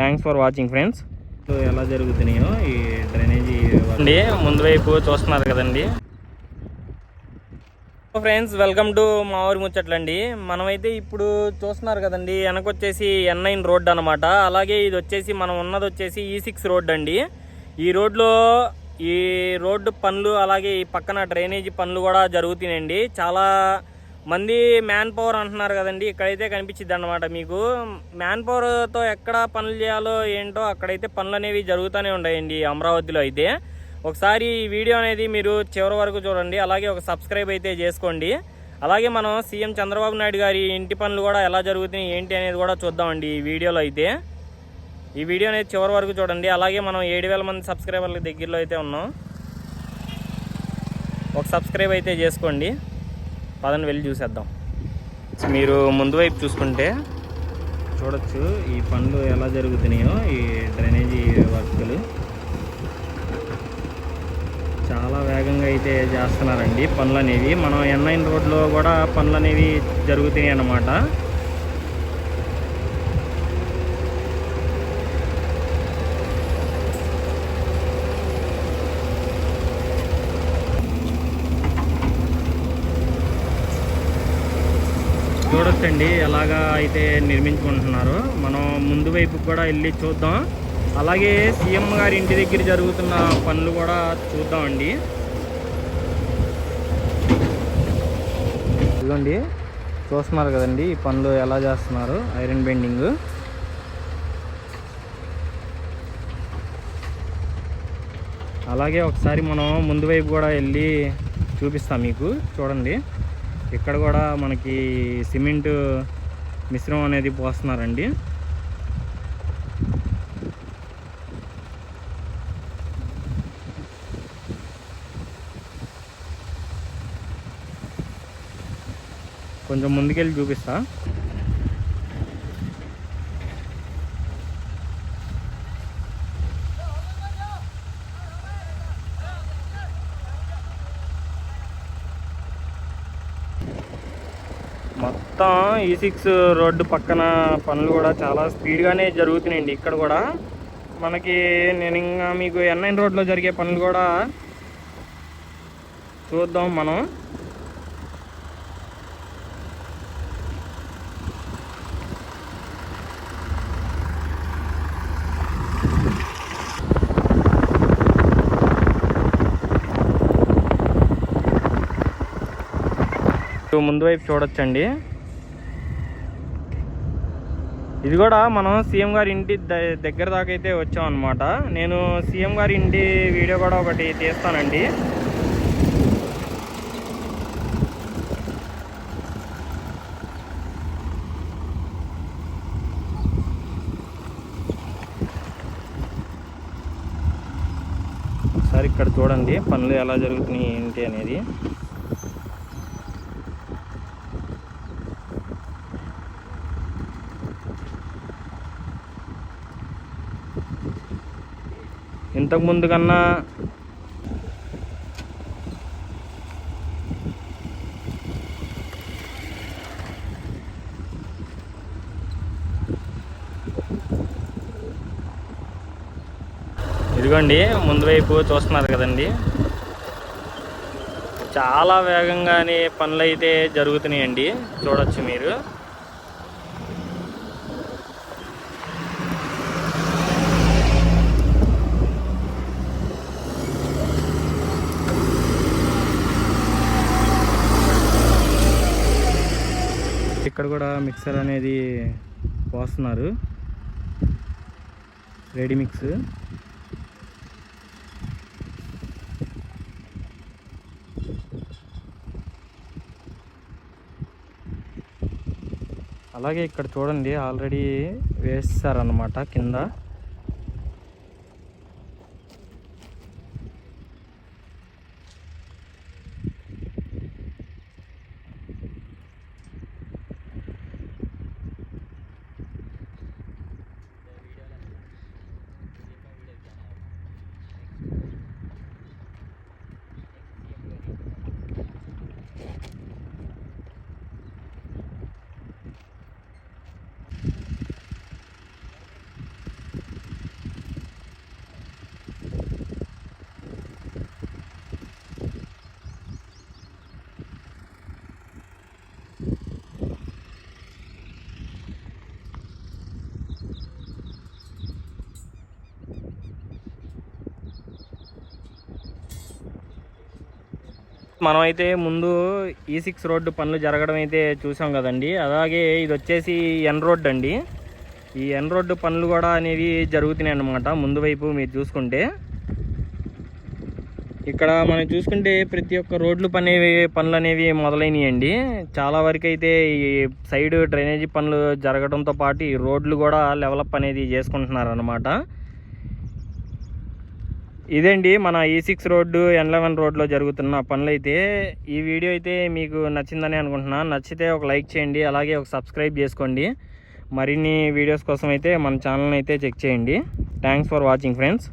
Thanks for watching friends. ఎలా జరుగుతున్నాయో ఈ డ్రైనేజీ అండి ముందు వైపు చూస్తున్నారు కదండి. ఫ్రెండ్స్ వెల్కమ్ టు మా ఊరి ముచ్చట్లండి మనమైతే ఇప్పుడు చూస్తున్నారు కదండి వెనకొచ్చేసి ఎన్ నైన్ రోడ్ అనమాట అలాగే ఇది వచ్చేసి మనం ఉన్నది వచ్చేసి ఈ సిక్స్ రోడ్ అండి. ఈ రోడ్లో ఈ రోడ్డు పనులు అలాగే ఈ పక్కన డ్రైనేజీ పనులు కూడా జరుగుతున్నాయండి. చాలా మంది మ్యాన్ పవర్ అంటున్నారు కదండి ఇక్కడైతే కనిపించింది అనమాట మీకు. మ్యాన్ పవర్తో ఎక్కడ పనులు చేయాలో ఏంటో అక్కడైతే పనులు అనేవి జరుగుతూనే ఉన్నాయండి అమరావతిలో అయితే. ఒకసారి ఈ వీడియో అనేది మీరు చివరి వరకు చూడండి అలాగే ఒక సబ్స్క్రైబ్ అయితే చేసుకోండి. అలాగే మనం సీఎం చంద్రబాబు నాయుడు గారి ఇంటి పనులు కూడా ఎలా జరుగుతున్నాయి ఏంటి అనేది కూడా చూద్దామండి ఈ వీడియోలో అయితే. ఈ వీడియో అనేది చివరి వరకు చూడండి అలాగే మనం ఏడు వేల మంది సబ్స్క్రైబర్ల దగ్గరలో అయితే ఉన్నాం. ఒక సబ్స్క్రైబ్ అయితే చేసుకోండి. పదని వెళ్ళి చూసేద్దాం. మీరు ముందు వైపు చూసుకుంటే చూడొచ్చు ఈ పనులు ఎలా జరుగుతున్నాయో ఈ డ్రైనేజీ వర్కులు. చాలా వేగంగా అయితే చేస్తున్నారండి పనులు అనేవి మనం ఎన్ఐన్ రోడ్లో కూడా పనులు అనేవి జరుగుతున్నాయి అన్నమాట చూడొచ్చండి ఎలాగా అయితే నిర్మించుకుంటున్నారో. మనం ముందు వైపు కూడా వెళ్ళి చూద్దాం. అలాగే సీఎం గారి ఇంటి దగ్గర జరుగుతున్న పనులు కూడా చూద్దామండి. ఇదిగోండి చూస్తున్నారు కదండి ఈ పనులు ఎలా చేస్తున్నారు ఐరన్ బెండింగ్. అలాగే ఒకసారి మనం ముందు వైపు కూడా వెళ్ళి చూపిస్తాం మీకు చూడండి. ఇక్కడ కూడా మనకి సిమెంట్ మిశ్రమం అనేది పోస్తున్నారండి. కొంచెం ముందుకెళ్ళి చూపిస్తా. మొత్తం e ఈ సిక్స్ రోడ్డు పక్కన పనులు కూడా చాలా స్పీడ్గానే జరుగుతున్నాయండి ఇక్కడ కూడా. మనకి నేను ఇంకా మీకు ఎన్ఐన్ రోడ్లో జరిగే పనులు కూడా చూద్దాం మనం. ముందు వైపు చూడొచ్చండి. ఇది కూడా మనం సీఎం గారి ఇంటి దగ్గర దాకా అయితే వచ్చాం అనమాట నేను సీఎం గారి ఇంటి వీడియో కూడా ఒకటి తీస్తానండి. ఒకసారి ఇక్కడ చూడండి పనులు ఎలా జరుగుతున్నాయి ఏంటి అనేది. ఇంతకు ముందు కన్నా ఇదిగోండి ముందు వైపు చూస్తున్నారు కదండి. చాలా వేగంగానే పనులు అయితే జరుగుతున్నాయండి. చూడొచ్చు మీరు. ఇక్కడ కూడా మిక్సర్ అనేది పోస్తున్నారు. Ready mix. అలాగే ఇక్కడ చూడండి ఆల్రెడీ వేస్తారనమాట కింద. మనమైతే ముందు e ఈ సిక్స్ రోడ్డు పనులు జరగడం అయితే చూసాం కదండి. అలాగే ఇది వచ్చేసి ఎన్ రోడ్ అండి. ఈ ఎన్ రోడ్డు పనులు కూడా అనేవి జరుగుతున్నాయి అన్నమాట. ముందు వైపు మీరు చూసుకుంటే. ఇక్కడ మనం చూసుకుంటే ప్రతి ఒక్క రోడ్లు పని పనులు అనేవి మొదలైనయండి. చాలా వరకు అయితే ఈ సైడ్ డ్రైనేజీ పనులు జరగడంతో పాటు ఈ రోడ్లు కూడా డెవలప్ అనేది చేసుకుంటున్నారు అనమాట ఇదండి మన e ఈ సిక్స్ రోడ్డు ఎన్ లెవెన్ రోడ్లో జరుగుతున్న పనులు అయితే ఈ వీడియో అయితే మీకు నచ్చిందని అనుకుంటున్నా. నచ్చితే ఒక లైక్ చేయండి అలాగే ఒక సబ్స్క్రైబ్ చేసుకోండి. మరిన్ని వీడియోస్ కోసం అయితే మన ఛానల్ని అయితే చెక్ చేయండి. Thanks for watching friends